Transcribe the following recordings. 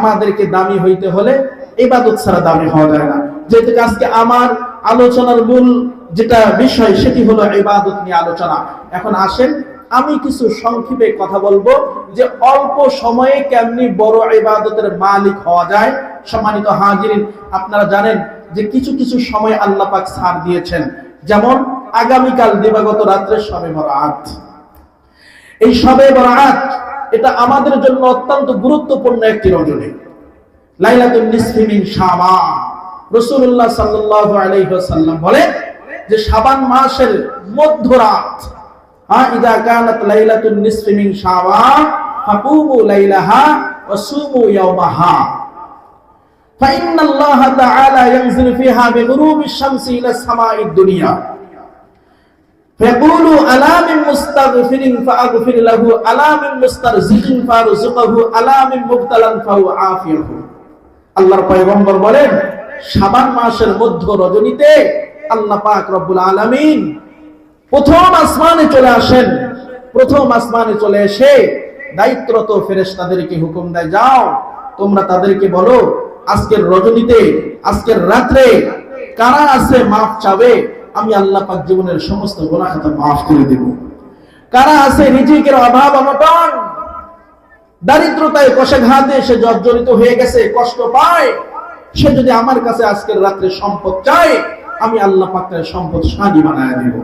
আমাদেরকে দামি হইতে হলে ইবাদত ছাড়া দামি হওয়া যায় না। যেহেতু আজকে আমার আলোচনার মূল যেটা বিষয়, সেটি হলো ইবাদত নিয়ে আলোচনা। এখন আসেন, আমি কিছু সংক্ষেপে কথা বলব যে অল্প সময়ে কেমনি বড় ইবাদতের মালিক হওয়া যায়। সম্মানিত হাজিরিন, আপনারা জানেন যে কিছু কিছু সময় আল্লাহ পাক ছাড় দিয়েছেন। যেমন আগামীকাল দিবাগত রাত্রে সবে বরাত। এই সবে বরাত এটা আমাদের জন্য অত্যন্ত গুরুত্বপূর্ণ একটি রজনী লাইলাতুন নিসফি মিন শাবান রাসূলুল্লাহ সাল্লাল্লাহু আলাইহি ওয়াসাল্লাম বলেন যে শাবান মাসের মধ্যরাত হ্যাঁ ইদা কানাত লাইলাতুন নিসফি মিন শাবান ফাকুমু লাইলাহা ওয়া সুমু ইয়াওমাহা فإن الله تعالى ينزل فيها بغروب الشمس إلى السماء الدنيا فيقول আলা মিন মুস্তাগফিরিন ফাগফির লাহু আলা মিন মুস্তারজিকিন ফারযুকহু আলা মিন মুবতালান ফাউআফিহু আল্লাহর পয়গম্বর বলেন, শাবান মাসের মধ্য রজনীতে আল্লাহ পাক রব্বুল আলামিন প্রথম আসমানে চলে আসেন। প্রথম আসমানে চলে এসে দায়িত্বরত ফেরেশতাদেরকে হুকুম দেয়, যাও, তোমরা তাদেরকে বলো, আজকের রজনীতে, আজকের রাত্রে কারা আছে মাফ চাবে? আমি আল্লাহ পাক জীবনের সমস্ত গোনা খাতা মাফ করে দেব। কারা আছে রিজিকের অভাব অনটন? দারিদ্রতায় কষাঘাতে সে জর্জরিত হয়ে গেছে, কষ্ট পায়। সে যদি আমার কাছে আজকের রাত্রে সম্পদ চায়, আমি আল্লাহ পাকের সম্পদ সাজি বানায় দেব।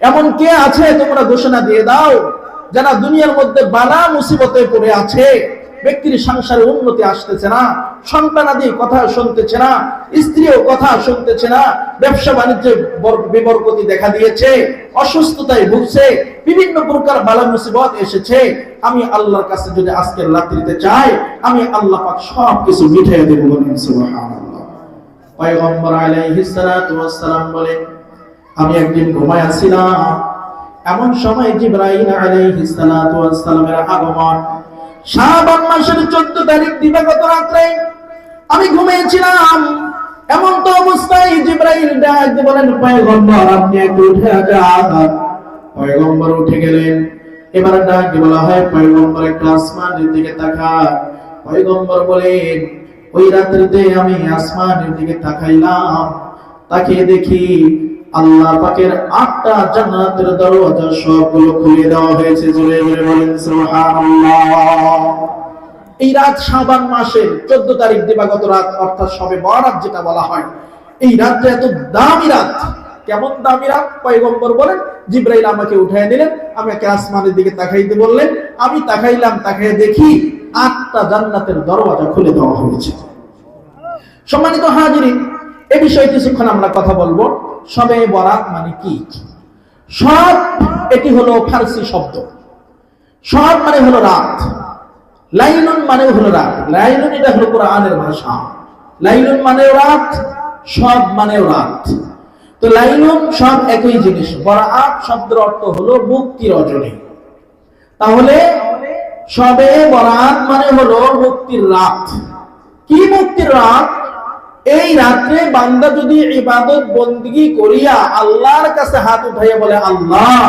এমন কে আছে তোমরা ঘোষণা দিয়ে দাও, যারা দুনিয়ার মধ্যে বালা মুসিবতে পড়ে আছে? ব্যক্তির সংসারে উন্নতি আসতেছে না সন্তানাদি কথা শুনতেছে না, স্ত্রীও কথা শুনতেছে না, ব্যবসা বাণিজ্যে বর- বিবরকতি দেখা দিয়েছে, অসুস্থতায় ভুগছে, বিভিন্ন প্রকার বালা মুসিবত এসেছে। আমি আল্লাহর কাছে যদি আজকের রাত্রিতে চাই, আমি আল্লাহ পাক সব কিছু মিঠিয়ে দেব পয়গম্বর আমি একদিন ঘুমায় আছিলাম এমন সময় জিব্রাইল আলাইহিস সালাতু ওয়াস সালামের আগমন শাবান মাসের 14 তারিখ দিবাগত রাত্রে আমি ঘুমিয়েছিলাম। এমন তো অবস্থায় জিব্রাইল ডাক বলেন, পয়গম্বর, আপনি একটু উঠে যান। পয়গম্বর উঠে গেলেন। এবার ডাক বলা হয়, পয়গম্বর, একটু আসমানের দিকে তাকান। পয়গম্বর বলেন, ওই রাত্রিতে আমি আসমানের দিকে তাকাইলাম। তাকিয়ে দেখি আল্লাহ পাকের আটটা জান্নাতের দরজা সবগুলো খুলে দেওয়া হয়েছে। জোরে জোরে বলেন, সুবহানাল্লাহ। এই রাত শাবান মাসের 14 তারিখ দিবাগত রাত, অর্থাৎ সবে বরাত যেটা বলা হয়, এই রাতটা এত দামি রাত। কেমন দামি রাত? পয়গম্বর বলেন, জিব্রাইল আমাকে উঠায় নিলেন আমাকে আসমানের দিকে তাকাইতে বললেন, আমি তাকাইলাম তাকাই দেখি আটটা জান্নাতের দরওয়াজা খুলে দেওয়া হয়েছে। সম্মানিত হাজিরিন, এ বিষয়ে কিছুক্ষণ আমরা কথা বলব। সবে বরাত মানে কি? সব এটি হলো ফার্সি শব্দ। সব মানে হলো রাত। লাইলুন মানে হলো রাত। লাইলুন এটা হলো কোরআনের ভাষা। লাইলুন মানেও রাত সব মানেও রাত। তো লাইলুন সব একই জিনিস। বরাত শব্দের অর্থ হলো মুক্তি রজনী তাহলে সবে বরাত মানে হলো মুক্তির রাত। কি মুক্তির রাত? এই রাত্রে বান্দা যদি ইবাদত বন্দিগি করিয়া আল্লাহর কাছে হাত উঠাইয়া বলে, আল্লাহ,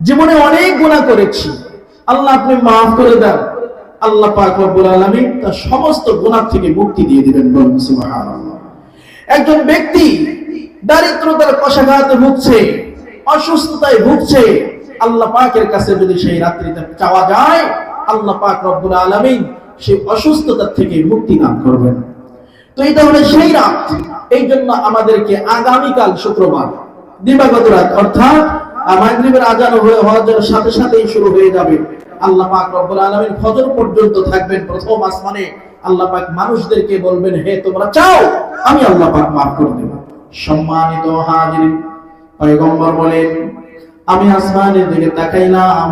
জীবনে অনেক গুণা করেছি। আল্লাহ, আপনি মাফ করে দেন। আল্লাহ পাক আলামিন তার সমস্ত গুনাহ থেকে মুক্তি দিয়ে দিবেন একজন ব্যক্তি দারিদ্রতার কষাঘাতে ভুগছে, অসুস্থতায় ভুগছে, আল্লাহ পাকের কাছে যদি সেই রাত্রিতে চাওয়া যায়, আল্লাহ পাক রব্বুল আলামিন সেই অসুস্থতার থেকে মুক্তি দান করবেন। তো এটা হলো সেই রাত, এই জন্য আমাদেরকে আগামীকাল শুক্রবার, দিবাগত রাত, অর্থাৎ আজান হওয়ার সাথে সাথেই শুরু হয়ে যাবে। আল্লাহ পাক রব্বুল ফজর পর্যন্ত থাকবেন প্রথম আসমানে। আল্লাহ পাক মানুষদেরকে বলবেন, হে, তোমরা চাও, আমি আল্লাহ পাক মাফ করে দেব। সম্মানিত হাজির পয়গম্বর বলেন, আমি আসমানের দিকে তাকাইলাম,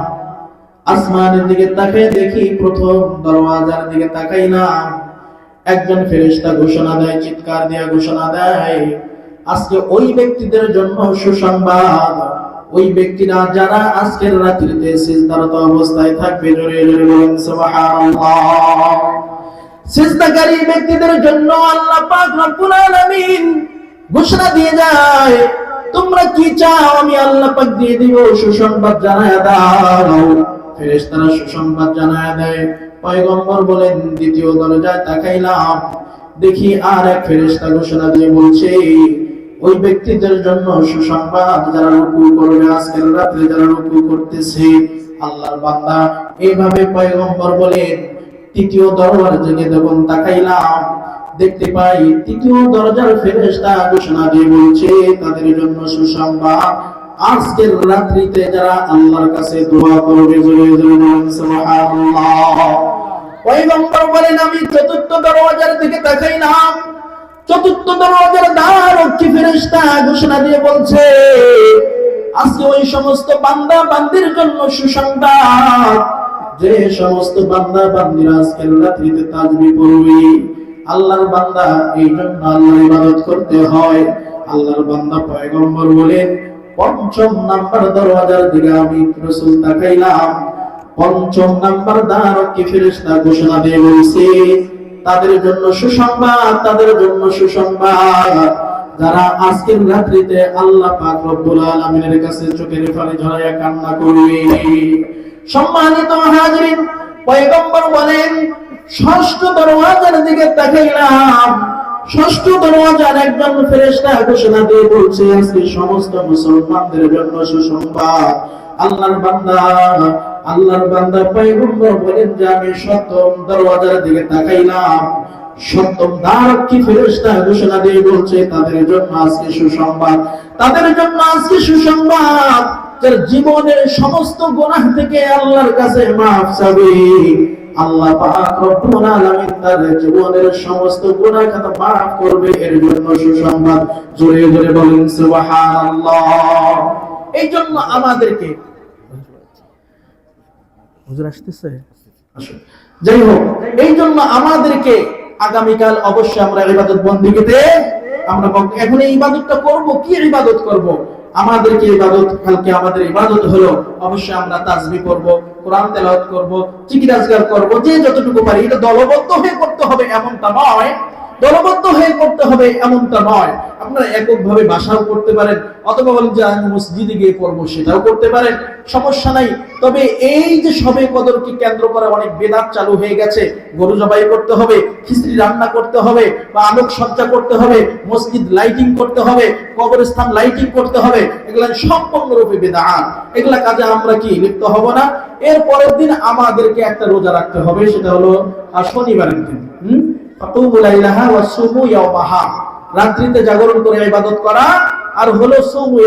আসমানের দিকে তাকাই দেখি প্রথম দরওয়াজার দিকে তাকাইলাম। একজন ফেরেশতা ঘোষণা দেয়, চিৎকার দিয়ে ঘোষণা দেয়, আজকে ওই ব্যক্তিদের জন্য সুসংবাদ। ওই ব্যক্তিরা যারা আজকের রাত্রিতে সিজদারত অবস্থায় থাকবে, জোরে জোরে বলেন, সুবহানাল্লাহ। সিজদাকারী ব্যক্তিদের জন্য আল্লাহ পাক রব্বুল আলামিন ঘোষণা দিয়ে যায়, তোমরা কি চাও? আমি আল্লাহ পাক দিয়ে দিব, সুসংবাদ জানায় দাও। ফেরেশতারা সুসংবাদ জানায় দেয়। পয়গম্বর বলেন, দ্বিতীয় দরজায় তাকাইলাম। দেখি আর এক ফেরেশতা ঘোষণা দিয়ে বলছে, ওই ব্যক্তিদের জন্য সুসংবাদ যারা রুকু করবে আজকের রাত্রে যারা রুকু করতেছে, আল্লাহর বান্দা। এইভাবে পয়গম্বর বলেন, তৃতীয় দরজার দিকে যখন তাকাইলাম, দেখতে পাই তৃতীয় দরজার ফেরেশতা ঘোষণা দিয়ে বলছে, তাদের জন্য সুসংবাদ, আজকের রাত্রিতে যারা আল্লাহর কাছে দোয়া করবে। জোরে জোরে সুবহানাল্লাহ। পয়গম্বর বলেন আমি চতুর্থ দরজার দিকে তাকাইলাম। চতুর্থ দরজার দ্বার ফেরেশতা ঘোষণা দিয়ে বলছে, আজকে ওই সমস্ত বান্দা বান্দির জন্য সুসংবাদ। যে সমস্ত বান্দা বান্দিরা রাত্রিতে তাজবি পড়বে, আল্লাহর বান্দা এই জন্য আল্লাহর ইবাদত করতে হয়। আল্লাহর বান্দা পয়গম্বর বলেন, পঞ্চম নাম্বার দরওয়াজার দিকে আমি রাসূল তাকাইলাম। পঞ্চম নাম্বার দ্বার কি ফেরেশতা ঘোষণা দিয়ে বলছে, তাদের জন্য সুসংবাদ, তাদের জন্য সুসংবাদ। যারা আজকের রাত্রিতে আল্লাহ পাক রব্বুল আলামিনের কাছে চোখের পানি ঝরাইয়া কান্না করবে। সম্মানিত হাজিরিন, পয়গম্বর বলেন, ষষ্ঠ দরওয়াজার দিকে তাকাইলাম। ষষ্ঠ দরওয়াজার একজন ফেরেশতা ঘোষণা দিয়ে বলছে, আজকে সমস্ত মুসলমানদের জন্য সুসংবাদ। আল্লাহর বান্দা আল্লাহর বান্দা পয়গম্বর বলেন যে, আমি সপ্তম দরওয়াজার দিকে তাকাইলাম। সপ্তম দ্বার কি ফেরেশতা ঘোষণা দিয়ে বলছে, তাদের জন্য আজকে সুসংবাদ। তাদের জন্য আজকে সুসংবাদ। যার জীবনের সমস্ত গুনাহ থেকে আল্লাহর কাছে মাফ চাবে। আল্লাহ পাক রব্বুল আলামিন তার জীবনের সমস্ত গুনাহ খাতা মাফ করবে। এর জন্য সুসংবাদ। জোরে জোরে বলেন, সুবহানাল্লাহ। এই জন্য আমাদেরকে হুজুর আসতেছে? যাই হোক এই জন্য আমাদেরকে আগামীকাল অবশ্যই আমরা ইবাদত আমরা এখন এই ইবাদতটা করব, কি ইবাদত করব? আমাদেরকে ইবাদত, কালকে আমাদের ইবাদত হলো, অবশ্যই আমরা তাজবি করব কোরআন তেলাওয়াত করব করব, যে যতটুকু পারি, এটা দলবদ্ধ হয়ে করতে হবে, এমনটা নয়। দলবদ্ধ হয়ে করতে হবে এমনটা নয়। আপনারা এককভাবে বাসাও করতে পারেন, অথবা বলেন যে আমি মসজিদে গিয়ে করব সেটাও করতে পারেন, সমস্যা নাই। তবে এই যে সবে কদরকে কেন্দ্র করে অনেক বেদাত চালু হয়ে গেছে, গরু জবাই করতে হবে, খিচড়ি রান্না করতে হবে, বা আলোক সজ্জা করতে হবে, মসজিদ লাইটিং করতে হবে, কবরস্থান লাইটিং করতে হবে, এগুলা সম্পূর্ণরূপে বেদাত। এগুলা কাজে আমরা কি লিপ্ত হব না? এর পরের দিন আমাদেরকে একটা রোজা রাখতে হবে, সেটা হলো শনিবারের দিন। হুম? রাত্রিতে জাগরণ করে ইবাদত করা আর হলো সুমু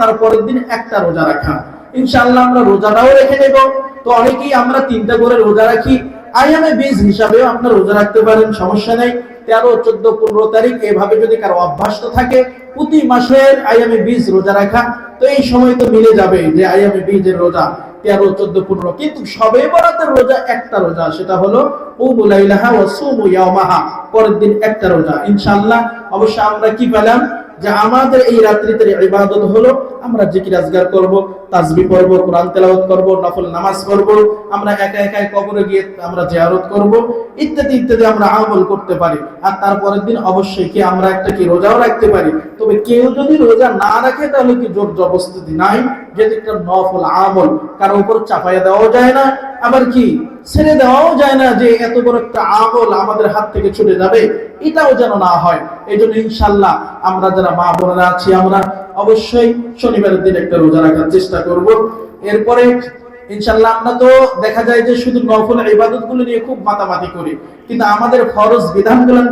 তারপরের দিন একটা রোজা রাখা। ইনশাআল্লাহ আমরা রোজাটাও রেখে নেব তো অনেকেই আমরা তিনটা করে রোজা রাখি। আইএমএ বেজ হিসাবেও আপনারা রোজা রাখতে পারেন, সমস্যা নেই। তেরো, চোদ্দ, পনেরো তারিখ, এভাবে যদি কারও অভ্যাস তো থাকে, প্রতি মাসের আইএমএ বীজ রোজা রাখা। তো এই সময় তো মিলে যাবে যে আইএমএ বীজের রোজা। তেরো, চোদ্দ, পনেরো। কিন্তু সবে বরাতের রোজা একটা রোজা, সেটা হলো পরের দিন একটা রোজা। ইনশাল্লাহ অবশ্য আমরা কি পেলাম? যে আমাদের এই রাত্রিতে ইবাদত হলো, আমরা জিকির আজগার করব। তাসবিহ পড়ব, কোরআন তেলাওয়াত করব, নফল নামাজ পড়ব, আমরা একা একা কবরে গিয়ে আমরা জিয়ারত করব, ইত্যাদি ইত্যাদি আমরা আমল করতে পারি। আর তারপরের দিন অবশ্যই কি আমরা একটা কি রোজাও রাখতে পারি? তবে কেউ যদি রোজা না রাখে, তাহলে কি জোর জবস্তি নাই? যেটা একটা নফল আমল, কারও উপর চাপাইয়া দেওয়াও যায় না। আবার কি? ছেড়ে দেওয়াও যায় না যে এত বড় একটা আমল আমাদের হাত থেকে ছুটে যাবে, এটাও যেন না হয়। এই জন্য ইনশাল্লাহ আমরা যারা মা বোনেরা আছি, আমরা অবশ্যই শনিবারের দিন একটা রোজা রাখার চেষ্টা করব। এরপরে ইনশাল্লাহ আমরা তো দেখা যায় যে শুধু নফল ইবাদতগুলো নিয়ে খুব মাতামাতি করি, কিন্তু আমাদের ফরজ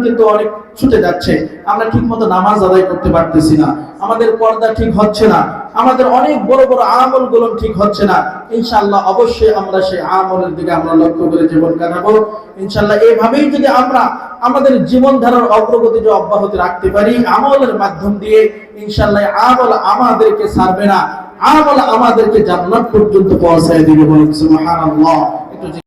কিন্তু অনেক ছুটে যাচ্ছে। আমরা ঠিক মতো নামাজ আদায় করতে পারতেছি না, আমাদের পর্দা ঠিক হচ্ছে না, আমাদের অনেক বড় বড় আমলগুলো ঠিক হচ্ছে না। ইনশাল্লাহ অবশ্যই আমরা সেই আমলের দিকে আমরা লক্ষ্য করে জীবন কাটাবো। ইনশাল্লাহ এইভাবেই যদি আমরা আমাদের জীবন ধারার অগ্রগতি যে অব্যাহত রাখতে পারি, আমলের মাধ্যম দিয়ে ইনশাল্লাহ আমল আমাদেরকে ছাড়বে না। আমল আমাদেরকে জান্নাত পর্যন্ত পৌঁছায় দিবে বলুন